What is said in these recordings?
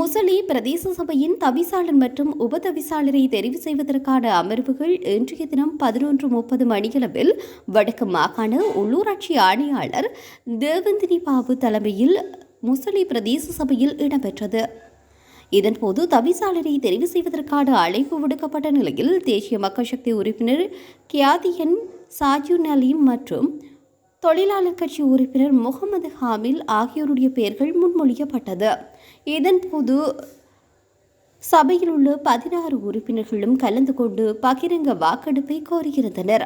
முசலி பிரதேச சபையின் தவிசாளர் மற்றும் உபதவிசாளரை தெரிவு செய்வதற்கான அமர்வுகள் இன்றைய தினம் பதினொன்று முப்பது மணியளவில் வடக்கு மாகாண உள்ளூராட்சி ஆணையாளர் தேவந்தினி பாபு தலைமையில் முசலி பிரதேச சபையில் இடம்பெற்றது. இதன்போது தவிசாளரை தெரிவு செய்வதற்கான அழைப்பு விடுக்கப்பட்ட நிலையில் தேசிய மக்கள் சக்தி உறுப்பினர் கியாதியன் சாஜு நலீம் மற்றும் தொழிலாளர் கட்சி உறுப்பினர் முகமது ஹாமில் ஆகியோருடைய பெயர்கள் முன்மொழியப்பட்டது. இதன் போது சபையில் உள்ள பதினாறு உறுப்பினர்களும் கலந்து கொண்டு பகிரங்க வாக்கெடுப்பை கோரியிருந்தனர்.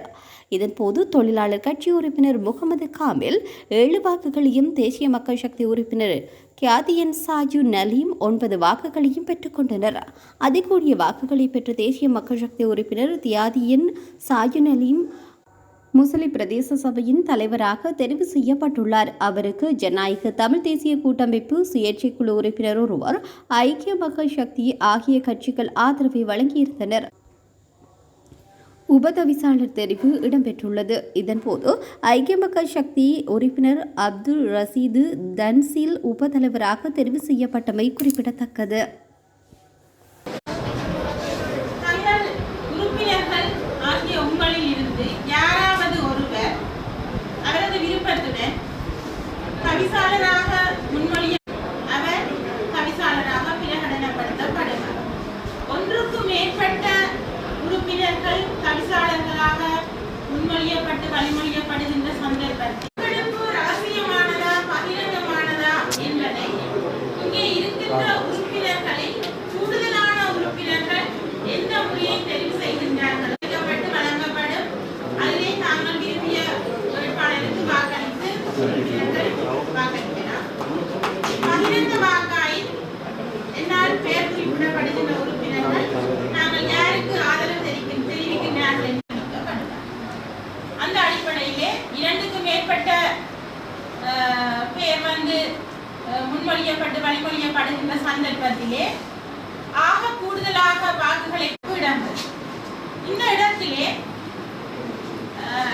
இதன்போது தொழிலாளர் கட்சி உறுப்பினர் முகமது காமில் ஏழு வாக்குகளையும் தேசிய மக்கள் சக்தி உறுப்பினர் கியாதியன் சாஜு நலீம் ஒன்பது வாக்குகளையும் பெற்றுக்கொண்டனர் அதிகூடிய வாக்குகளை பெற்ற தேசிய மக்கள் சக்தி உறுப்பினர் தியாதியன் சாஜு நலீம் முசலி பிரதேச சபையின் தலைவராக தெரிவு செய்யப்பட்டுள்ளார். அவருக்கு ஜனநாயக தமிழ் தேசிய கூட்டமைப்பு சுயேட்சை குழு உறுப்பினர் ஒருவர் ஐக்கிய மக்கள் சக்தி ஆகிய கட்சிகள் ஆதரவை வழங்கியிருந்தனர். உபதவிசாளர் தெரிவு இடம்பெற்றுள்ளது. இதன்போது ஐக்கிய மக்கள் சக்தி உறுப்பினர் அப்துல் ரசீது தன்சீல் உபதலைவராக தெரிவு செய்யப்பட்டமை குறிப்பிடத்தக்கது. வந்து முன்மொழியப்பட்டு வழிமொழியப்படுகின்ற சந்தர்ப்பத்திலே ஆக கூடுதலாக வாக்குகளை இடம்பெறும் இந்த இடத்திலே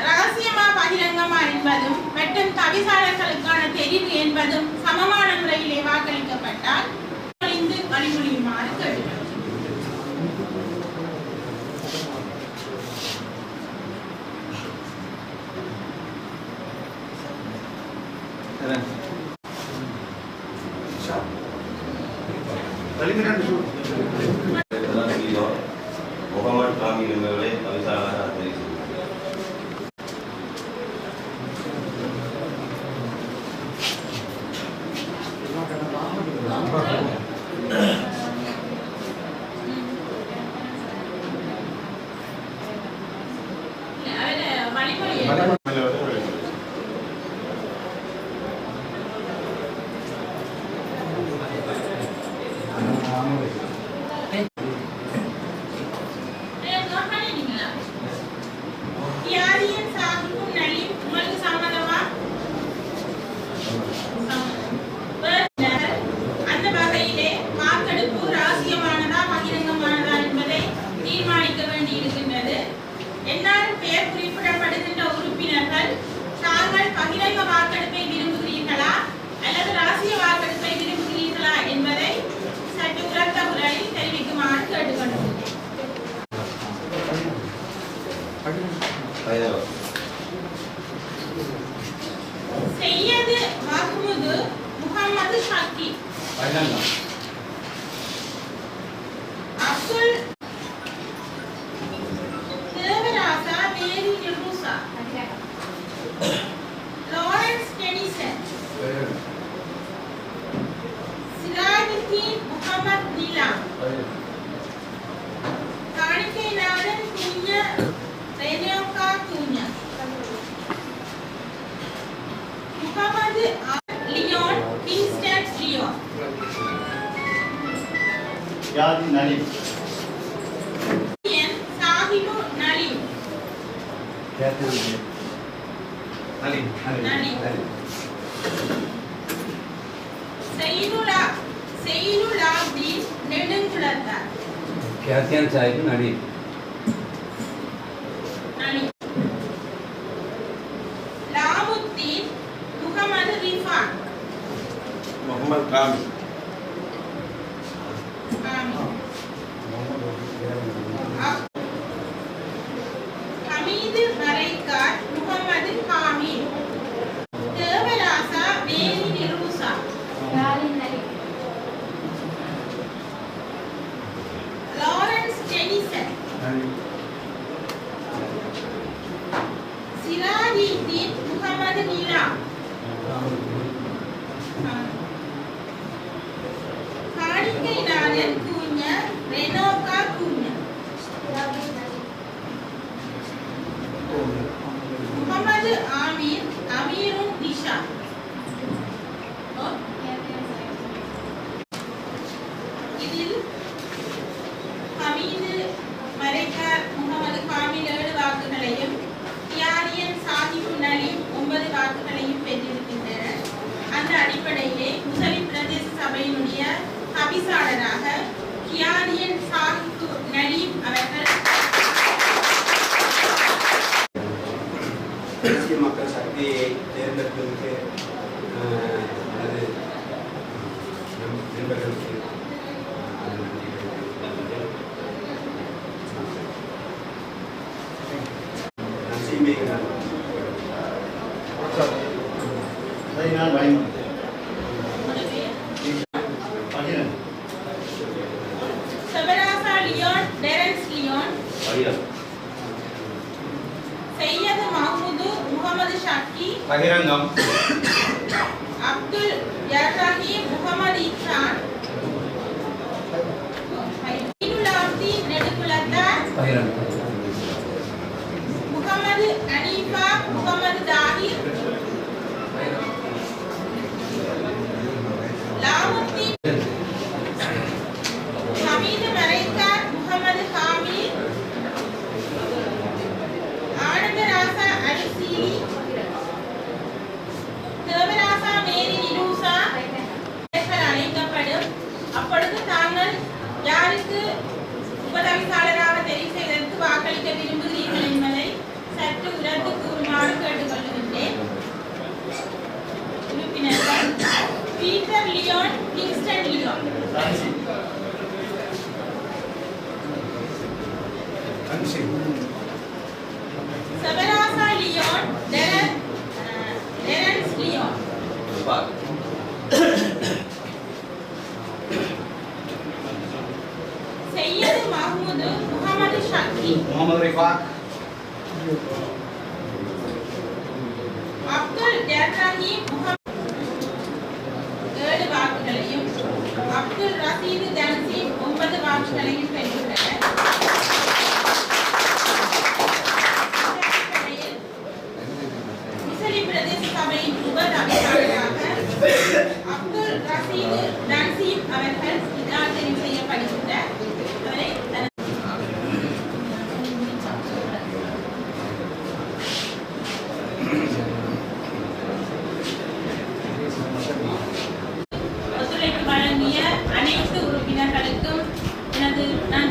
ரகசியமா பகிரங்கமா என்பதும் மற்றும் தவிசாளர்களுக்கான தெரிவு என்பதும் சமமான முறையிலே வாக்களிக்கப்பட்டால் முகமது செய்யது மஹ்முது முகமது ஷக்கி அப்துல் தேவராசா மேரி நிருசா क्या क्या चाहिए नड़ी मोहम्मद कामिल காணிக்கைநாதன் கூஞ்ச ரெனோகா கூஞ்ச முகமது ஆமீர் இதில் ஹமீது முகமது காமில் ஏழு வாக்குகளையும் தியாரியன் நலீம் ஒன்பது வாக்குகளையும் பெற்றிருக்கின்றனர் அந்த அடிப்படையிலே முசலிம் பிரதேச சபையினுடைய தவிசாளராக தேர்ந்தெடுப்பதற்கு ஆஹ், எனது நம் நண்பர்களுக்கு ஆஹ், நன்றி தெரிவித்துக் நான் செய்வேன் சரி நான் பகிரங்கம். அப்துல் யர்ராஹி முகமது இக்ரான் ஐனுலாப்தி நெடுகுலத்தார் பகிரங்க முகமது அனீஃபா முகமது சையது மஹமூது முகமது ஷாக்கி முகமது ரிஃபாக் அப்துல் and